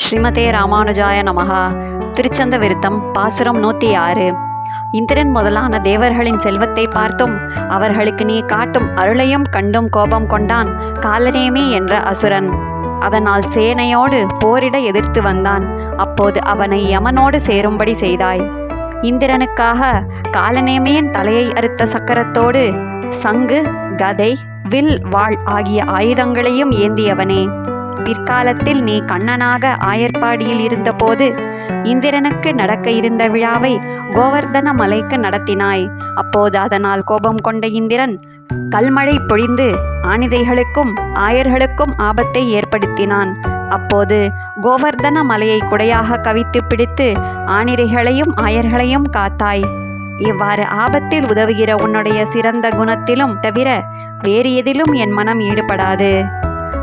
ஸ்ரீமதே ராமானுஜாய நமகா திருச்சந்த விருத்தம் பாசுரம் நூற்றி ஆறு இந்திரன் முதலான தேவர்களின் செல்வத்தை பார்த்தும் அவர்களுக்கு நீ காட்டும் அருளையும் கண்டும் கோபம் கொண்டான் காலநேமி என்ற அசுரன். அதனால் சேனையோடு போரிட எதிர்த்து வந்தான். அப்போது அவனை யமனோடு சேரும்படி செய்தாய். இந்திரனுக்காக காலநேமியின் தலையை அறுத்த சக்கரத்தோடு சங்கு கதை வில் வாள் ஆகிய ஆயுதங்களையும் ஏந்தியவனே. பிற்காலத்தில் நீ கண்ணனாக ஆயர்பாடியில் இருந்தபோது இந்திரனுக்கு நடக்க இருந்த விழாவை கோவர்தன மலைக்கு நடத்தினாய். அப்போது அதனால் கோபம் கொண்ட இந்திரன் கல்மழை பொழிந்து ஆணிரைகளுக்கும் ஆயர்களுக்கும் ஆபத்தை ஏற்படுத்தினான். அப்போது கோவர்தன மலையை குடையாக கவித்து பிடித்து ஆணிரைகளையும் ஆயர்களையும் காத்தாய். இவ்வாறு ஆபத்தில் உதவுகிற உன்னுடைய சிறந்த குணத்திலும் தவிர வேறு எதிலும் என் மனம் ஈடுபடாது.